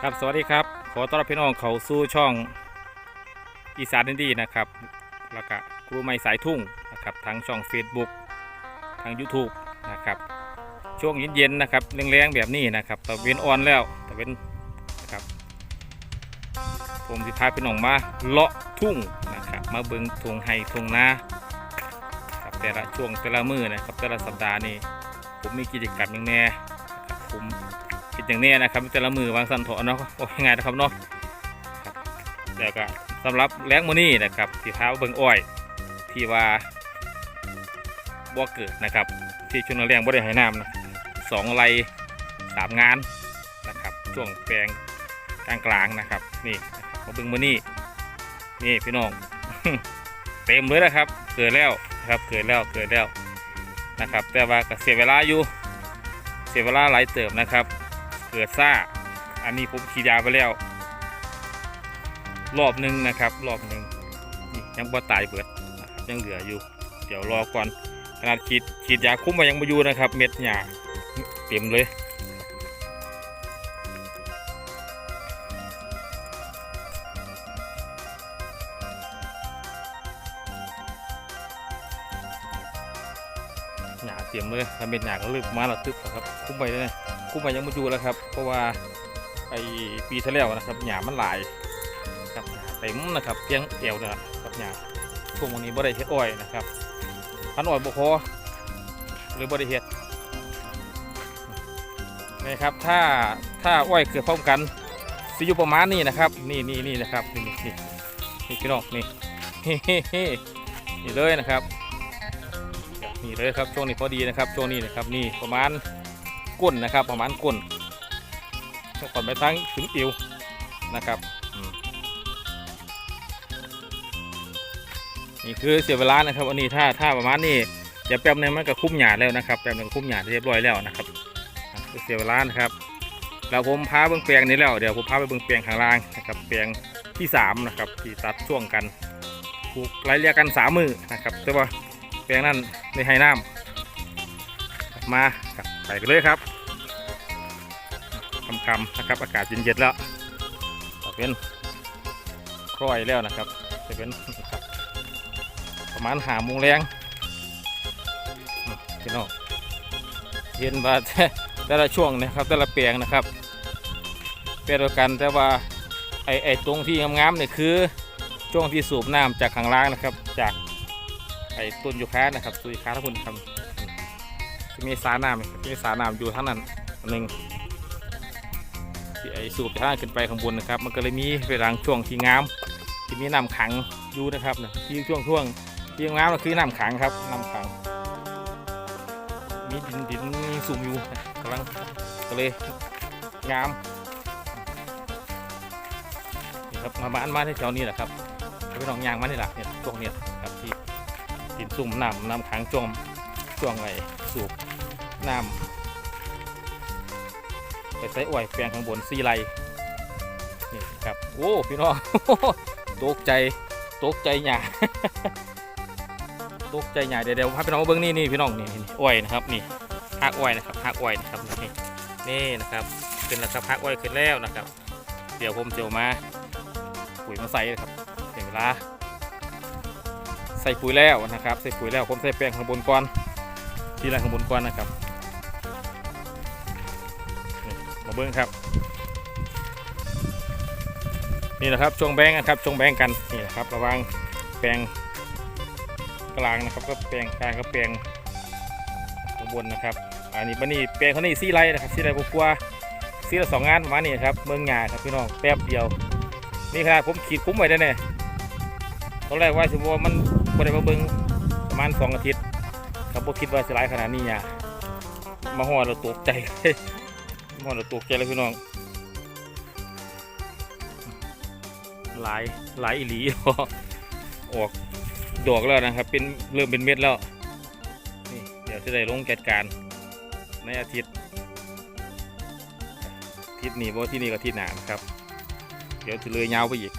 ครับสวัสดีครับ ขอต้อนรับพี่น้องเขาสู่ช่องอีสานดินดีนะครับ แล้วก็ครูไม่สายทุ่งนะครับทั้งช่อง Facebook ทาง YouTube นะครับ ช่วงเย็นๆนะครับแรงๆแบบนี้นะครับตะเวนอ่อนแล้วตะเวนนะครับผมสิพาพี่น้องมาเลาะทุ่งนะครับ มาเบิงทุ่งไฮทุ่งนาครับแต่ละช่วงแต่ละมือนะครับแต่ละสัปดาห์นี้ผมมีกิจกรรมอย่างแน่ผม อย่างนี้นะครับแต่ละมือวางสันโถเนาะโอ้ยง่ายนะครับเนาะแล้วก็สำหรับแรงมือนี่นะครับที่เท้าเบิงอ้อยที่ว่าบ่เกิดนะครับ ที่ชุนแรงบ่ได้ให้น้ำนะสองไรสามงานนะครับช่วงแปลงกลางกลางนะครับ นี่นะครับมาเบิงมือนี่นี่พี่น้องเต็มเลยนะครับ เกิดแล้วนะครับเกิดแล้วเกิดแล้วนะครับ แต่ว่าก็เสียเวลาอยู่เสียเวลาหลายเติมนะครับ เกิดซ่า อันนี้ผมฉีดยาไปแล้ว รอบหนึ่งนะครับ รอบหนึ่งยังบ่ตายเบิดยังเหลืออยู่ เดี๋ยวรอก่อนขนาดฉีดฉีดยาคุ้มมายังมาอยู่นะครับ เม็ดหยาเต็มเลย หญ้าเต็มเลยถ้าเป็นหญ้าก็ลึกมาละตึบนะครับ คุ้มไปเลยนะคุ้มไปยังมาอยู่แล้วครับ เพราะว่าไอปีที่แล้วนะครับหญ้ามันหลายครับหญ้าเต็มนะครับเพียงเอวนะครับหญ้าช่วงวันนี้บ่ได้เฮ็ดอ้อยนะครับพันอ้อยบ่พอหรือบ่ได้เฮ็ดนี่ครับถ้าถ้าอ้อยเกิดพร้อมกันสิอยู่ประมาณนี้นะครับนี่นี่นี่นะครับนี่นี่นี่นี่พี่น้องนี่นี่เลยนะครับ นี่เลยครับช่วงนี้พอดีนะครับช่วงนี้นะครับนี่ประมาณก้นนะครับ ประมาณก้นก่อนไปทั้งถึงอิวนะครับนี่คือเสียเวลานะครับอันนี้ถ้าถ้าประมาณนี้เดี๋ยวแป๊บนึงมันก็คุ้มหยาดแล้วนะครับแป๊บนึงคุ้มหยาดเรียบร้อยแล้วนะครับเสียเวลานะครับแล้วผมพาเบื้องแปลงนี้แล้วเดี๋ยวผมพาไปเบื้องแปลงข้างล่างนะครับแปลงที่สามนะครับที่ตัดช่วงกันปลูกไล่เรียกกันสามมือนะครับแต่ว่า แปลงนั้นในให้น้ำมาครับไปเลยครับคำๆนะครับ อากาศเย็นๆแล้วก็เป็นคล้อยแล้วนะครับจะเป็นประมาณหาโมงแรงพี่น้องเย็นว่าแต่ละช่วงนะครับแต่ละเปียงนะครับเปรียบเดียวกันแต่ว่าไอไอตรงที่งามๆเนี่ยคือช่วงที่สูบน้ำจากข้างล่างนะครับ จาก ไอ้ต้นยูคานะครับต้นยูคาทั้งหมดครับจะมีสาน้ำจะมีสาน้ำอยู่ทั้งนั้นอันหนึ่งที่ไอ้สูบจากข้างล่างขึ้นไปข้างบนนะครับ มันก็เลยมีเวลาช่วงที่งามที่มีน้ำขังอยู่นะครับนะที่ช่วงช่วงที่งามก็คือน้ำขังครับน้ำขัง มีดินดินสูงอยู่กำลังก็เลยงามนี่ครับมาบ้านมาที่แถวนี้แหละครับไปลองยางมานี่แหละเนี่ยช่วงเนี้ยครับที่ ดินซุ่มน้ำน้ำขังช่วงช่วงไอสูบน้ำไปใส่อ้อยแปลงข้างบนซีไรนี่ครับโอ้พี่น้องตกใจตกใจหยาตกใจหยาเดี๋ยวเดี๋ยวพาพี่น้องเบิ้องนี่นี่พี่น้องนี่นี่อ้อยนะครับนี่หักอ้อยนะครับหักอ้อยนะครับนี่นี่นะครับขึ้นแล้วครับหักอ้อยขึ้นแล้วนะครับ เดี๋ยวผมเจะเอามาปุ๋ยมาใส่นะครับถึงเวลา ใส่ปุ๋ยแล้วนะครับ ใส่ปุ๋ยแล้วผมใส่แปลงข้างบนก่อนที่แรข้างบนก่อนนะครับมาเบิ้งครับ นี่นะครับช่วงแบงนะครับช่วงแบงกันนี่นะครับ ระว่างแปลงกลางนะครับ ก็แปลงกลางก็แปลงข้างบนนะครับอันนี้บันนี้แปลงเขานี่ซี่ไรนะครับซี่ไรกลัวซี่ละสองงานประมาณนี้ครับเมืองงาครับพี่น้องแป๊บเดียวนี่ขนาดผมขีดคุ้มไว้ได้เนี่ย ตอนแรกว่าสิว่ามันบ่ได้มาเบิ้งประมาณสองอาทิตย์ครับบ่คิดว่าสิหลายขนาดนี้เนี่ยมาหอดเราตกใจมาหอดเราตกใจเลยพี่น้อง หลายหลายอีหลีออกดอกแล้วนะครับ เป็นเริ่มเป็นเม็ดแล้วนี่เดี๋ยวจะได้ลงจัดการในอาทิตย์ทิตย์นี้บ่ที่นี่ก็ทิตย์หนานะครับ เดี๋ยวจะเลยยาวไปอีก